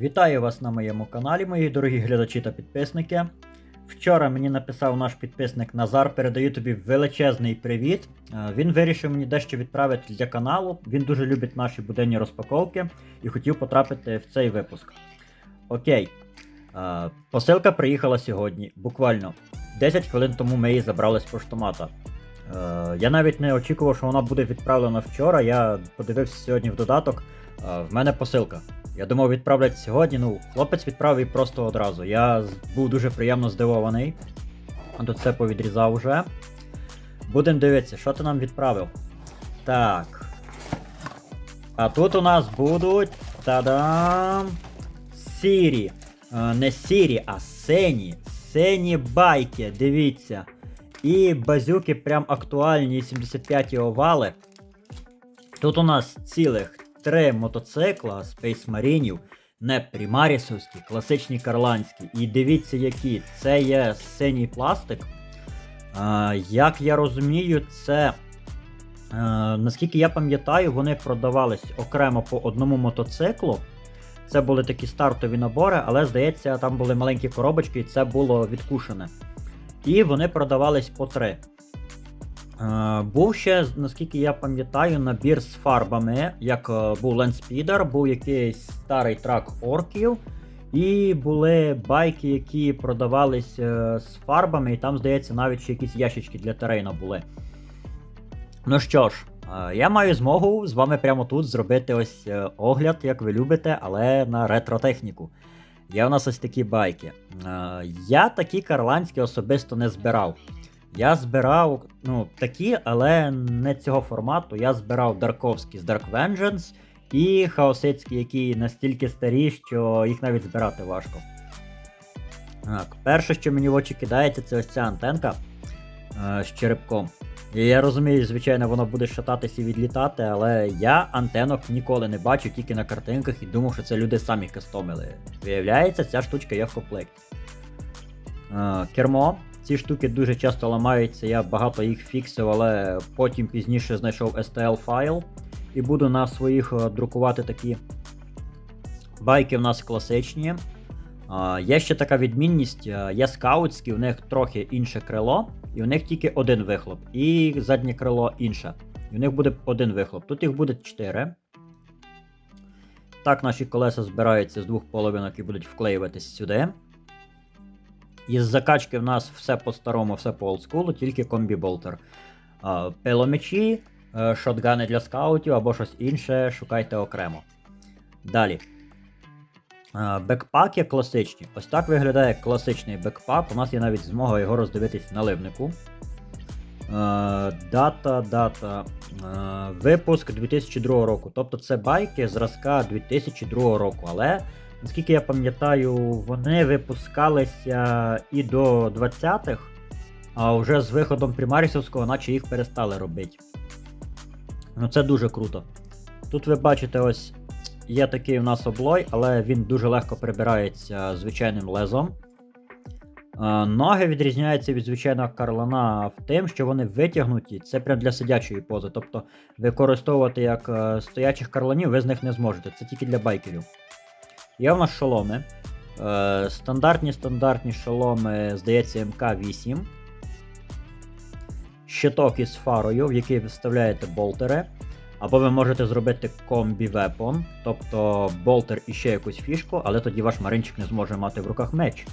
Вітаю вас на моєму каналі, мої дорогі глядачі та підписники. Вчора мені написав наш підписник Назар, передаю тобі величезний привіт. Е, Він вирішив мені дещо відправити для каналу. Він дуже любить наші буденні розпаковки і хотів потрапити в цей випуск. Окей. Е, Посилка приїхала сьогодні, буквально 10 хвилин тому ми її забрали з поштомата. Е, Я навіть не очікував, що вона буде відправлена вчора. Я подивився сьогодні в додаток. В мене посилка. Я думав, відправлять сьогодні. Ну, хлопець відправив її просто одразу. Я був дуже приємно здивований. А Тут все повідрізав уже. Будемо дивитися, що ти нам відправив. Так. А тут у нас будуть. Та-дам! Сірі. Е, Не сірі, а сені. Сені байки, дивіться. І базюки прям актуальні 75 овали. Тут у нас цілих три мотоцикла Space Marine, не примарісовські, класичні карландські. І дивіться, які. Це є синій пластик. Як я розумію, це. е, наскільки я пам'ятаю, вони продавались окремо по одному мотоциклу. Це були такі стартові набори, але здається, там були маленькі коробочки, і це було відкушене. І вони продавались по три. Е, Був ще, наскільки я пам'ятаю, набір з фарбами, як е, був Landspeeder, був якийсь старий трак орків, і були байки, які продавались е, з фарбами, і там, здається, навіть ще якісь ящички для терейна були. Ну що ж, я маю змогу з вами прямо тут зробити ось огляд, як ви любите, але на ретро-техніку. Є у нас ось такі байки. Я такі карландські особисто не збирав. Я збирав ну, такі, але не цього формату. Я збирав Дарковські з Dark Vengeance і хаосицькі, які настільки старі, що їх навіть збирати важко. Так, перше, що мені в очі кидається, це ось ця антенка е, з черепком. І я розумію, звичайно, воно буде шататись і відлітати, але я антенок ніколи не бачу, тільки на картинках і думав, що це люди самі кастомили. Виявляється, ця штучка є в комплекті. Е, кермо. Ці штуки дуже часто ламаються, я багато їх фіксив, але потім пізніше знайшов STL файл і буду на своїх е, друкувати такі байки в нас класичні. Є ще така відмінність, е, є скаутські, у них трохи інше крило, і у них тільки один вихлоп, і заднє крило інше. І у них буде один вихлоп. Тут їх буде 4. Так, наші колеса збираються з двох половинок і будуть вклеюватись сюди. Із закачки в нас все по-старому, все по олдскулу, тільки комбі-болтер. Пиломечі, е, шотгани для скаутів або щось інше, шукайте окремо. Далі. Бекпаки класичні. Ось так виглядає класичний бекпак. У нас є навіть змога його роздивитись на ливнику. Е, Дата, дата. е, Випуск 2002 року. Тобто це байки зразка 2002 року. Але Наскільки я пам'ятаю, вони випускалися і до 20-х, а вже з виходом Примарісовського, наче їх перестали робити. Ну це дуже круто. Тут ви бачите, ось є такий у нас облой, але він дуже легко прибирається звичайним лезом. Ноги відрізняються від звичайного карлана в тим, що вони витягнуті, це прям для сидячої пози. Тобто використовувати як е, стоячих карланів ви з них не зможете, це тільки для байкерів. Є в нас шоломи. Е, стандартні стандартні шоломи, здається, МК-8. Щиток із фарою, в який ви вставляєте болтери. Або ви можете зробити комбі-вепон, тобто болтер і ще якусь фішку, але тоді ваш маринчик не зможе мати в руках меч.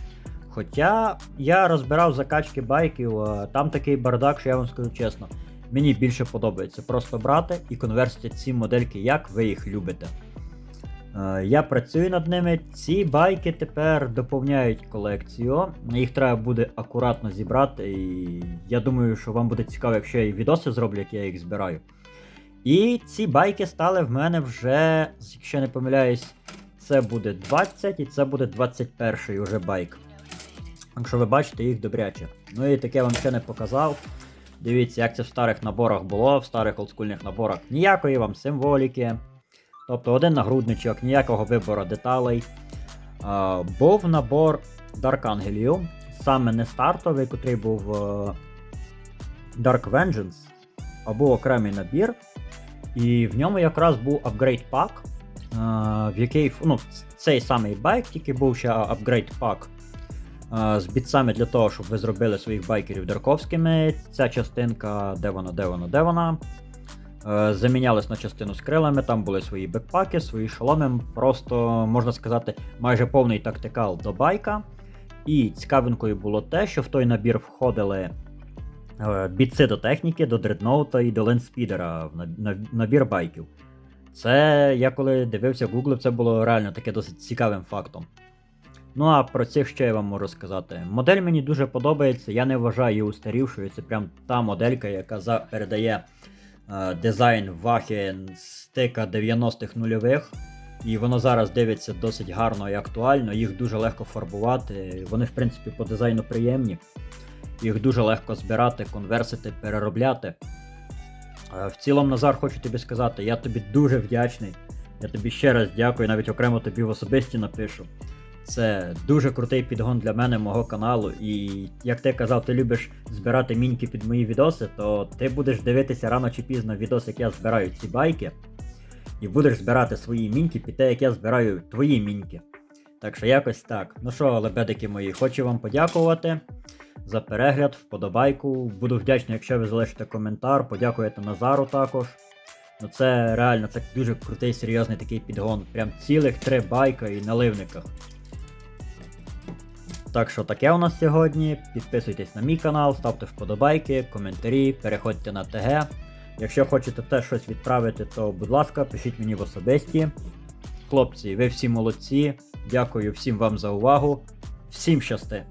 Хоча я розбирав закачки байків, е, там такий бардак, що я вам скажу чесно, мені більше подобається просто брати і конверсити ці модельки, як ви їх любите. Е, Я працюю над ними. Ці байки тепер доповняють колекцію. Їх треба буде акуратно зібрати. І я думаю, що вам буде цікаво, якщо я і відоси зроблю, як я їх збираю. І ці байки стали в мене вже, якщо не помиляюсь, це буде 20 і це буде 21 уже байк. Якщо ви бачите, їх добряче. Ну і таке вам ще не показав. Дивіться, як це в старих наборах було, в старих олдскульних наборах. Ніякої вам символіки. Тобто один нагрудничок, ніякого вибору деталей. А, був набор Dark Angel, саме не стартовий, котрий був е, Dark Vengeance, а був окремий набір. І в ньому якраз був апгрейд пак. в який ну, цей самий байк, тільки був ще апгрейд пак е, з бітсами для того, щоб ви зробили своїх байкерів дарковськими. Ця частинка, де вона, де вона, де вона. Е, Замінялась на частину з крилами, там були свої бекпаки, свої шоломи. Просто, можна сказати, майже повний тактикал до байка. І цікавинкою було те, що в той набір входили е, бітси до техніки, до дредноута і до лендспідера набір байків. Це я коли дивився гуглив, це було реально таке досить цікавим фактом. Ну а про цих ще я вам можу сказати. Модель мені дуже подобається, я не вважаю її устарівшою. Це прям та моделька, яка передає дизайн вахи стика 90-х нульових. І воно зараз дивиться досить гарно і актуально, їх дуже легко фарбувати. Вони, в принципі, по дизайну приємні. Їх дуже легко збирати, конверсити, переробляти. Е, В цілому, Назар, хочу тобі сказати, я тобі дуже вдячний. Я тобі ще раз дякую, навіть окремо тобі в особисті напишу. Це дуже крутий підгон для мене, мого каналу. І як ти казав, ти любиш збирати міньки під мої відоси, то ти будеш дивитися рано чи пізно відос, як я збираю ці байки. І будеш збирати свої міньки під те, як я збираю твої міньки. Так що якось так. Ну що, лебедики мої, хочу вам подякувати за перегляд, вподобайку. Буду вдячний, якщо ви залишите коментар, подякуєте Назару також. Ну це реально це дуже крутий, серйозний такий підгон. Прям цілих три байка і наливниках. Так що таке у нас сьогодні. Підписуйтесь на мій канал, ставте вподобайки, коментарі, переходьте на ТГ. Якщо хочете теж щось відправити, то будь ласка, пишіть мені в особисті. Хлопці, ви всі молодці. Дякую всім вам за увагу. Всім щасти!